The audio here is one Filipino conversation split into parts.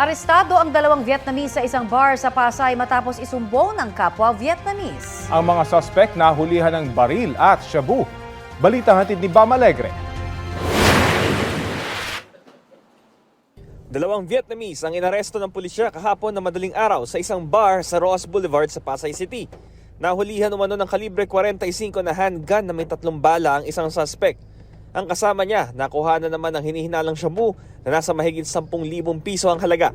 Arestado ang dalawang Vietnamese sa isang bar sa Pasay matapos isumbong ng kapwa Vietnamese. Ang mga suspect nahulihan ng baril at shabu. Balita hatid ni Bam Alegre. Dalawang Vietnamese ang inaresto ng pulisya kahapon na madaling araw sa isang bar sa Ross Boulevard sa Pasay City. Nahulihan umano ng kalibre 45 na handgun na may tatlong bala ang isang suspect. Ang kasama niya, nakuha na naman ng hinihinalang shabu na nasa mahigit 10,000 piso ang halaga.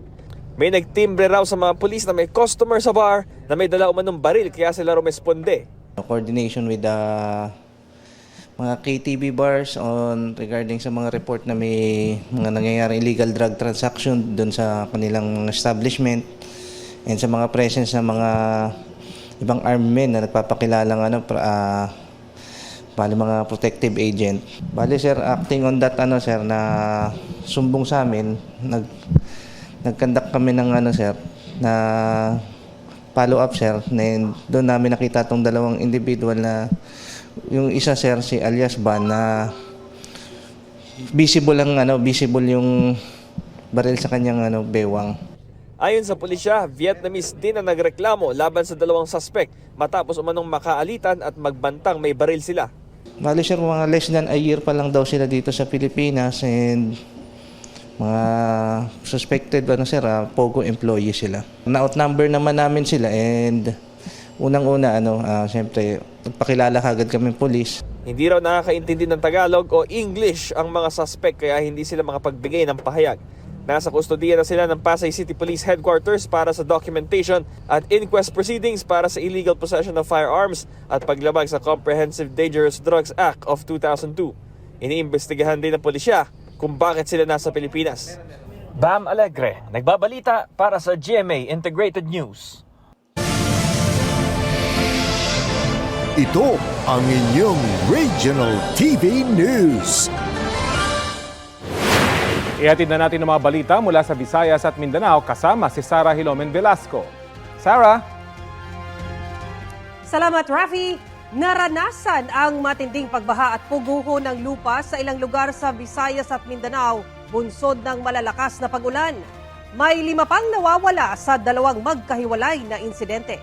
May nagtimbre raw sa mga pulis na may customer sa bar na may dala umanong baril kaya sila rumesponde. coordination with the mga KTV bars on regarding sa mga report na may mga nangyayari illegal drug transaction doon sa kanilang establishment and sa mga presence ng mga ibang armed men na nagpapakilalang ano pra- ah, bali mga protective agent. Bali sir, acting on that ano sir na sumbong sa amin, nag nagkandak kami ng ano sir na follow up sir and doon namin nakita tong dalawang individual na yung isa sir si alias Ban na visible ang ano visible yung baril sa kanyang ano bewang Ayon sa pulisya, Vietnamese din ang nagreklamo laban sa dalawang suspect matapos umanong makaalitan at magbantang may baril sila. Bali sir mga less than a year pa lang daw sila dito sa Pilipinas and mga suspected ano sir ah, pogo employee sila na-outnumber naman namin sila and unang-una ano ah, syempre nagpakilala kagad kami police Hindi raw nakakaintindi ng Tagalog o English ang mga suspect kaya hindi sila makapagbigay ng pahayag. Nasa kustodiya na sila ng Pasay City Police Headquarters para sa documentation at inquest proceedings para sa illegal possession of firearms at paglabag sa Comprehensive Dangerous Drugs Act of 2002. Iniimbestigahan din ng pulisya kung bakit sila nasa Pilipinas. Bam Alegre, nagbabalita para sa GMA Integrated News. Ito ang inyong Regional TV News. Ihatid na natin ang mga balita mula sa Visayas at Mindanao kasama si Sarah Hilomen Velasco. Sarah? Salamat, Rafi! Naranasan ang matinding pagbaha at puguho ng lupa sa ilang lugar sa Visayas at Mindanao, bunsod ng malalakas na pagulan. May lima pang nawawala sa dalawang magkahiwalay na insidente.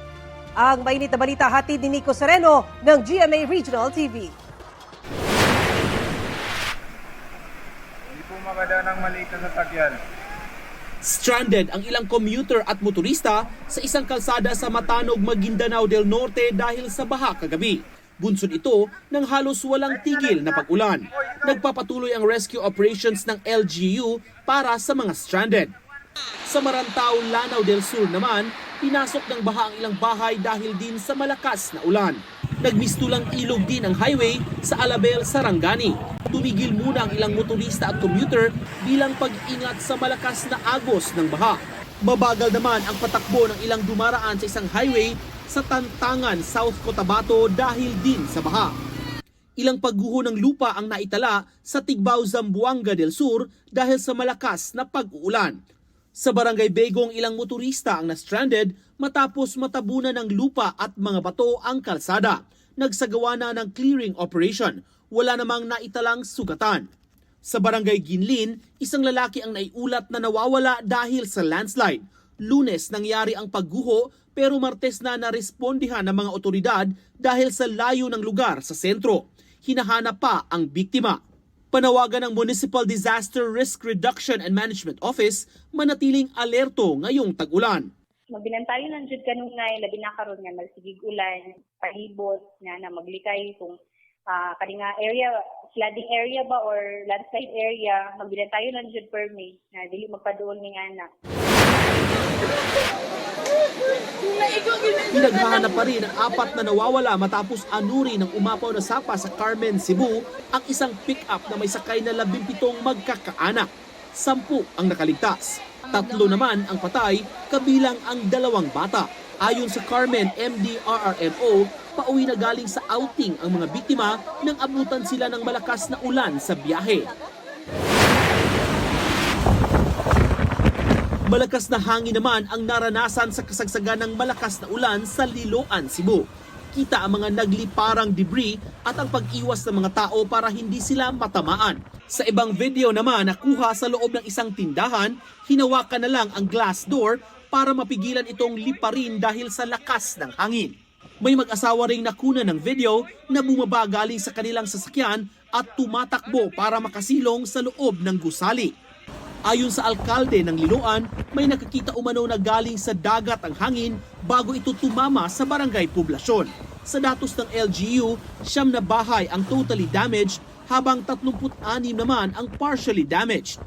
Ang mainit na balita hatid ni Nico Sereno ng GMA Regional TV. Maganda ng maliit na sasakyan. Stranded ang ilang commuter at motorista sa isang kalsada sa Matanog, Maguindanao del Norte dahil sa baha kagabi. Bunsod ito ng halos walang tigil na pag-ulan. Nagpapatuloy ang rescue operations ng LGU para sa mga stranded. Sa Marantao, Lanao del Sur naman, pinasok ng baha ang ilang bahay dahil din sa malakas na ulan. Nagmistulang ilog din ang highway sa Alabel, Sarangani. Tumigil muna ang ilang motorista at commuter bilang pag-ingat sa malakas na agos ng baha. Mabagal naman ang patakbo ng ilang dumaraan sa isang highway sa Tantangan, South Cotabato dahil din sa baha. Ilang pagguho ng lupa ang naitala sa Tigbao, Zamboanga del Sur dahil sa malakas na pag-uulan. Sa Barangay Begong, ilang motorista ang na-stranded matapos matabunan ng lupa at mga bato ang kalsada. Nagsagawa na ng clearing operation. Wala namang naitalang sugatan. Sa Barangay Ginlin, isang lalaki ang naiulat na nawawala dahil sa landslide. Lunes nangyari ang pagguho pero Martes na narespondihan ng mga otoridad dahil sa layo ng lugar sa sentro. Hinahanap pa ang biktima. Panawagan ng Municipal Disaster Risk Reduction and Management Office manatiling alerto ngayong tag-ulan. magbinantayo lang jud kanunay labi na karon nga malsigig ulan palibot nga na maglikay kung kani nga area flooding area ba or landslide area magbinantayo lang jud permi na dili magpaduol ning anak Pinaghahanap pa rin ang apat na nawawala matapos anuri ng umapaw na sapa sa Carmen, Cebu ang isang pick-up na may sakay na labimpitong magkakaanak. Sampu ang nakaligtas. Tatlo naman ang patay, kabilang ang dalawang bata. Ayon sa Carmen MDRRMO, pauwi na galing sa outing ang mga biktima nang abutan sila ng malakas na ulan sa biyahe. Malakas na hangin naman ang naranasan sa kasagsagan ng malakas na ulan sa Liloan, Cebu. makita ang mga nagliparang debris at ang pag-iwas ng mga tao para hindi sila matamaan. Sa ibang video naman nakuha sa loob ng isang tindahan, hinawakan na lang ang glass door para mapigilan itong liparin dahil sa lakas ng hangin. May mag-asawa ring nakuna ng video na bumaba galing sa kanilang sasakyan at tumatakbo para makasilong sa loob ng gusali. Ayon sa alkalde ng Liloan, may nakakita umano na galing sa dagat ang hangin bago ito tumama sa barangay poblasyon. Sa datos ng LGU, siyam na bahay ang totally damaged habang 36 naman ang partially damaged.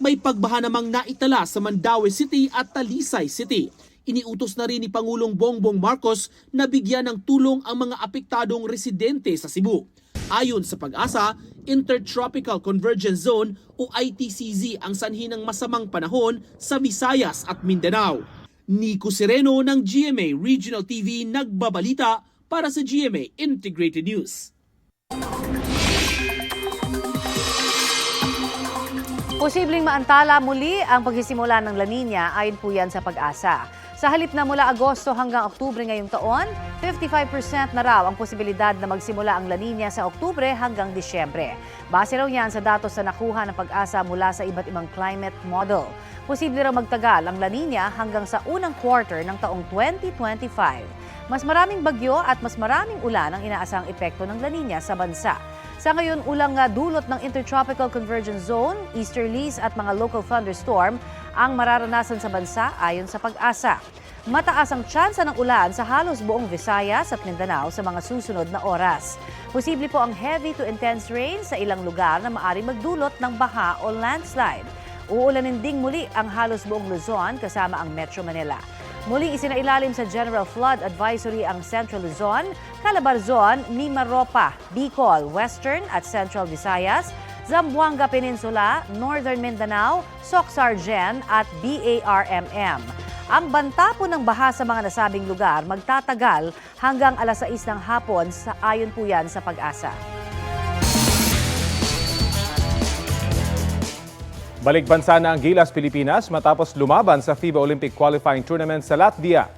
May pagbaha namang naitala sa Mandaue City at Talisay City. Iniutos na rin ni Pangulong Bongbong Marcos na bigyan ng tulong ang mga apektadong residente sa Cebu. Ayon sa pag-asa, Intertropical Convergence Zone o ITCZ ang sanhi ng masamang panahon sa Visayas at Mindanao. Nico Sereno ng GMA Regional TV nagbabalita para sa GMA Integrated News. Posibleng maantala muli ang pagsisimula ng La Nina ayon po yan sa pag-asa. Sa halip na mula Agosto hanggang Oktubre ngayong taon, 55% na raw ang posibilidad na magsimula ang La Nina sa Oktubre hanggang Disyembre. Base raw yan sa datos na nakuha ng pag-asa mula sa iba't ibang climate model. Posible raw magtagal ang La Nina hanggang sa unang quarter ng taong 2025. Mas maraming bagyo at mas maraming ulan ang inaasang epekto ng La Nina sa bansa. Sa ngayon, ulang nga dulot ng Intertropical Convergence Zone, easterlies at mga local thunderstorm ang mararanasan sa bansa ayon sa pag-asa. Mataas ang tsansa ng ulan sa halos buong Visayas at Mindanao sa mga susunod na oras. Posible po ang heavy to intense rain sa ilang lugar na maari magdulot ng baha o landslide. Uulanin ding muli ang halos buong Luzon kasama ang Metro Manila. Muling isinailalim sa General Flood Advisory ang Central Luzon, Calabarzon, Mimaropa, Bicol, Western at Central Visayas, Zamboanga Peninsula, Northern Mindanao, Soxargen at BARMM. Ang banta po ng baha sa mga nasabing lugar magtatagal hanggang alas 6 ng hapon sa ayon po yan sa pag-asa. Balik bansa na ang Gilas, Pilipinas matapos lumaban sa FIBA Olympic Qualifying Tournament sa Latvia.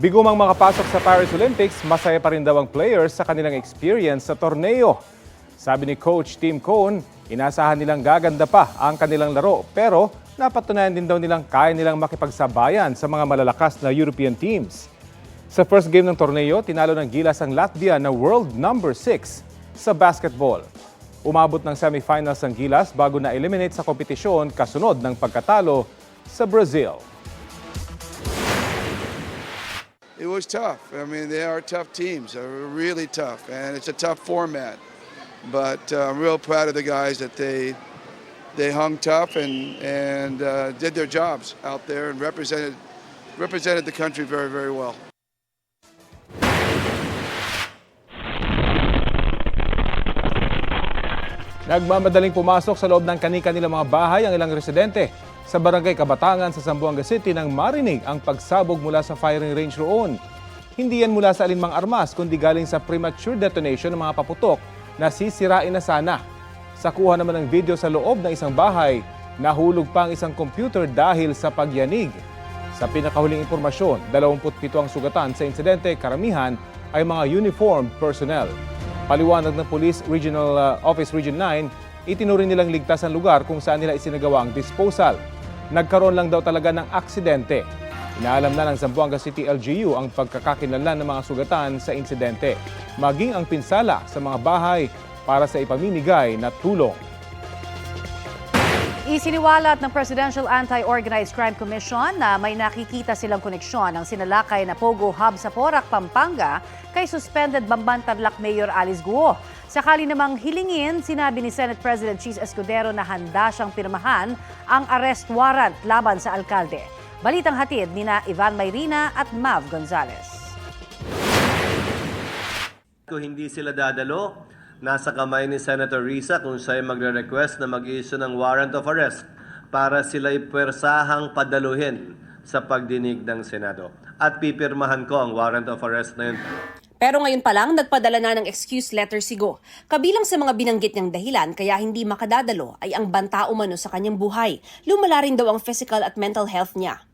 Bigumang makapasok sa Paris Olympics, masaya pa rin daw ang players sa kanilang experience sa torneo. Sabi ni Coach Tim Cohn, inasahan nilang gaganda pa ang kanilang laro pero napatunayan din daw nilang kaya nilang makipagsabayan sa mga malalakas na European teams. Sa first game ng torneo, tinalo ng Gilas ang Latvia na world number 6 sa basketball. Umabot ng semifinals ang Gilas bago na-eliminate sa kompetisyon kasunod ng pagkatalo sa Brazil. It was tough. I mean, they are tough teams. They're really tough, and it's a tough format. But uh, I'm real proud of the guys that they they hung tough and and uh, did their jobs out there and represented represented the country very very well. Nagmamadaling pumasok sa loob ng kani-kanilang mga bahay ang ilang residente sa barangay Kabatangan sa Zamboanga City nang marinig ang pagsabog mula sa firing range roon. Hindi yan mula sa alinmang armas kundi galing sa premature detonation ng mga paputok na sisirain na sana. Sa kuha naman ng video sa loob ng isang bahay, nahulog pa ang isang computer dahil sa pagyanig. Sa pinakahuling impormasyon, 27 ang sugatan sa insidente, karamihan ay mga uniformed personnel. Paliwanag ng Police Regional uh, Office Region 9, itinuring nilang ligtas ang lugar kung saan nila isinagawa ang disposal. Nagkaroon lang daw talaga ng aksidente. Inaalam na ng Zamboanga City LGU ang pagkakakilanlan ng mga sugatan sa insidente, maging ang pinsala sa mga bahay para sa ipamimigay na tulong. Isiniwalat ng Presidential Anti-Organized Crime Commission na may nakikita silang koneksyon ng sinalakay na Pogo Hub sa Porac, Pampanga kay suspended Bamban Tarlac Mayor Alice Guo. Sakali namang hilingin, sinabi ni Senate President Cheese Escudero na handa siyang pirmahan ang arrest warrant laban sa alkalde. Balitang hatid ni na Ivan Mayrina at Mav Gonzalez. Kung hindi sila dadalo, nasa kamay ni Senator Risa kung siya ay magre-request na mag-issue ng warrant of arrest para sila pwersahang padaluhin sa pagdinig ng Senado. At pipirmahan ko ang warrant of arrest na yun. Pero ngayon pa lang, nagpadala na ng excuse letter si Go. Kabilang sa mga binanggit niyang dahilan kaya hindi makadadalo ay ang banta umano sa kanyang buhay. Lumala rin daw ang physical at mental health niya.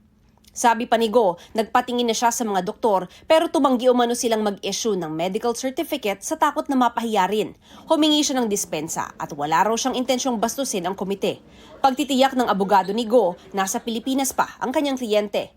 Sabi pa ni Go, nagpatingin na siya sa mga doktor pero tumanggi umano silang mag-issue ng medical certificate sa takot na mapahiya rin. Humingi siya ng dispensa at wala raw siyang intensyong bastusin ang komite. Pagtitiyak ng abogado ni Go, nasa Pilipinas pa ang kanyang kliyente.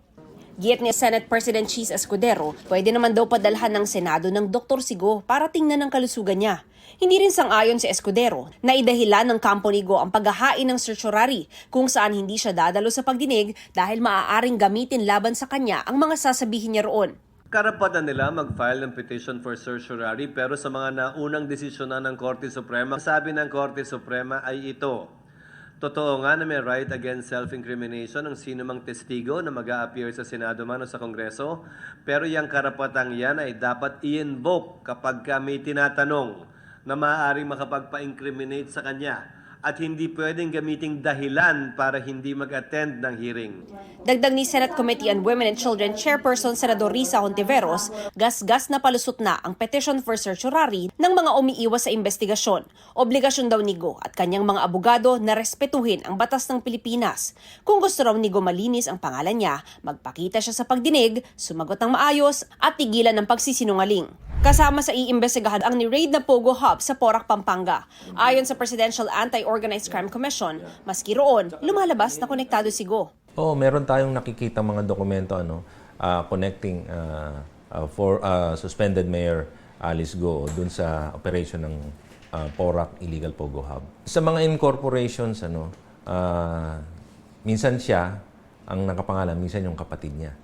Giyet ni Senate President Cheese Escudero, pwede naman daw padalhan ng Senado ng Dr. Sigo para tingnan ang kalusugan niya. Hindi rin sang-ayon si Escudero na idahilan ng kampo ang paghahain ng certiorari kung saan hindi siya dadalo sa pagdinig dahil maaaring gamitin laban sa kanya ang mga sasabihin niya roon. Karapatan nila mag-file ng petition for certiorari pero sa mga naunang desisyonan ng Korte Suprema, sabi ng Korte Suprema ay ito. Totoo nga na may right against self-incrimination ang sino mang testigo na mag appear sa Senado man o sa Kongreso, pero yung karapatang yan ay dapat i-invoke kapag ka may tinatanong na maaaring makapagpa-incriminate sa kanya at hindi pwedeng gamiting dahilan para hindi mag-attend ng hearing. Dagdag ni Senate Committee on Women and Children Chairperson Senador Risa Hontiveros, gas-gas na palusot na ang petition for certiorari ng mga umiiwas sa investigasyon. Obligasyon daw ni Go at kanyang mga abogado na respetuhin ang batas ng Pilipinas. Kung gusto raw ni Go malinis ang pangalan niya, magpakita siya sa pagdinig, sumagot ng maayos at tigilan ng pagsisinungaling. Kasama sa iimbestigahan ang ni-raid na Pogo Hub sa Porac, Pampanga. Ayon sa Presidential Anti-Organized Crime Commission, maski roon, lumalabas na konektado si Go. Oo, meron tayong nakikita mga dokumento ano ah, connecting ah, ah, for ah, suspended Mayor Alice Go dun sa operation ng ah, Porac Illegal Pogo Hub. Sa mga incorporations ano, ah, minsan siya ang nakapangalan, minsan yung kapatid niya.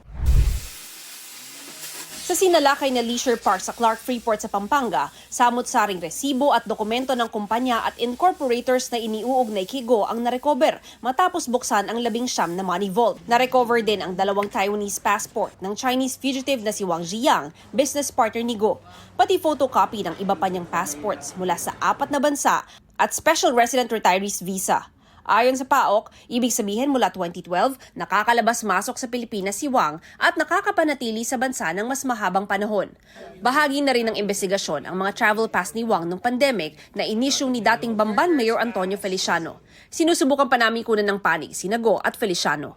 Sa sinalakay na leisure park sa Clark Freeport sa Pampanga, samot-saring resibo at dokumento ng kumpanya at incorporators na iniuugnay kay Go ang narecover matapos buksan ang labing siyam na money vault. Narecover din ang dalawang Taiwanese passport ng Chinese fugitive na si Wang Ziyang, business partner ni Go, pati photocopy ng iba pa niyang passports mula sa apat na bansa at special resident retirees visa. Ayon sa PAOK, ibig sabihin mula 2012, nakakalabas-masok sa Pilipinas si Wang at nakakapanatili sa bansa ng mas mahabang panahon. Bahagi na rin ng investigasyon ang mga travel pass ni Wang nung pandemic na inisyu ni dating Bamban Mayor Antonio Feliciano. Sinusubukan pa namin kunan ng panig si Nago at Feliciano.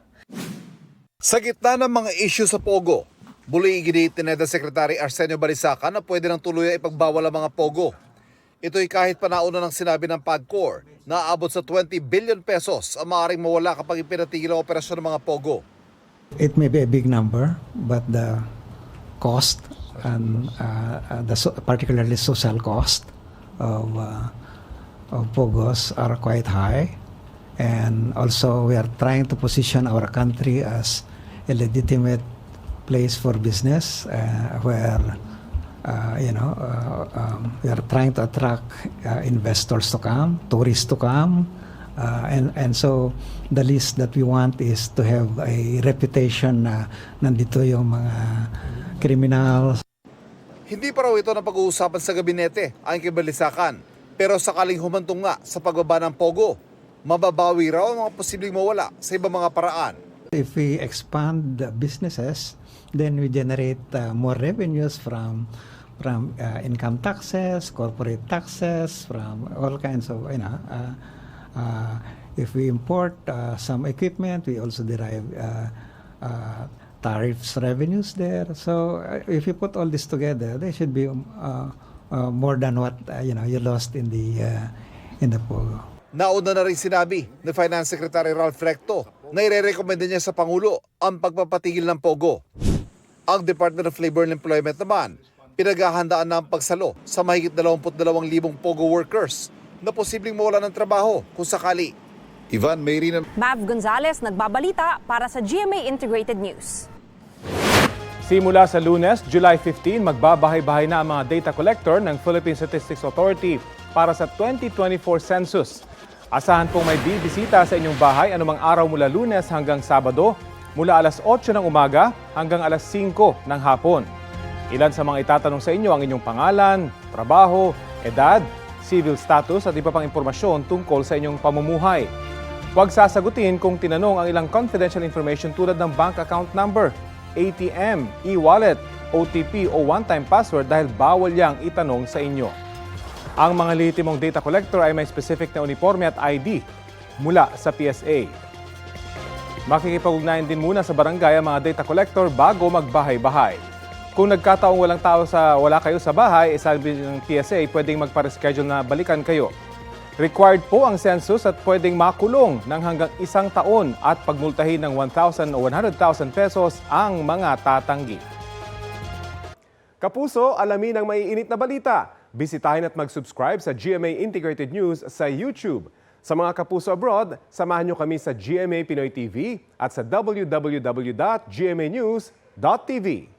Sa gitna ng mga issue sa Pogo, muli iginit ni Secretary Arsenio Balisaca na pwede ng tuluyan ipagbawal ang mga Pogo. Ito'y kahit pa nauna ng sinabi ng PAGCOR na aabot sa 20 billion pesos ang maaaring mawala kapag ipinatigil ang operasyon ng mga Pogo. It may be a big number, but the cost and uh, uh, the so, particularly social cost of uh, of Pogos are quite high, and also we are trying to position our country as a legitimate place for business uh, where. Uh, you know, uh, um, we are trying to attract uh, investors to come, tourists to come, uh, and and so the least that we want is to have a reputation na nandito yung mga criminals. Hindi pa raw ito ng pag-uusapan sa gabinete ang kay Balisacan. Pero sakaling humantong nga sa pagbaba ng Pogo, mababawi raw ang mga posibleng mawala sa ibang mga paraan. If we expand the businesses, then we generate uh, more revenues from from uh, income taxes, corporate taxes, from all kinds of you know. Uh, uh, if we import uh, some equipment, we also derive uh, uh, tariffs revenues there. So uh, if you put all this together, there should be uh, uh, more than what uh, you know you lost in the uh, in the pogo. Nauna na rin sinabi ni Finance Secretary Ralph Recto na ire-recommenda niya sa Pangulo ang pagpapatigil ng Pogo. Ang Department of Labor and Employment naman, pinaghahandaan na ang pagsalo sa mahigit 22,000 Pogo workers na posibleng mawala ng trabaho kung sakali. Ivan Mayrina Mav Gonzalez nagbabalita para sa GMA Integrated News. Simula sa lunes, July 15, magbabahay-bahay na ang mga data collector ng Philippine Statistics Authority para sa 2024 census. Asahan pong may bibisita sa inyong bahay anumang araw mula lunes hanggang sabado, mula alas 8 ng umaga hanggang alas 5 ng hapon. Ilan sa mga itatanong sa inyo ang inyong pangalan, trabaho, edad, civil status at iba pang impormasyon tungkol sa inyong pamumuhay. Huwag sasagutin kung tinanong ang ilang confidential information tulad ng bank account number, ATM, e-wallet, OTP o one-time password dahil bawal yang itanong sa inyo. Ang mga lehitimong data collector ay may specific na uniforme at ID mula sa PSA. Makikipag-ugnayan din muna sa barangay ang mga data collector bago magbahay-bahay. Kung nagkataong walang tao sa wala kayo sa bahay, eh, sabi ng PSA, pwedeng magpa-reschedule na balikan kayo. Required po ang census at pwedeng makulong ng hanggang isang taon at pagmultahin ng 1,000 o 100,000 pesos ang mga tatanggi. Kapuso, alamin ang maiinit na balita. Bisitahin at mag-subscribe sa GMA Integrated News sa YouTube. Sa mga kapuso abroad, samahan nyo kami sa GMA Pinoy TV at sa www.gmanews.tv.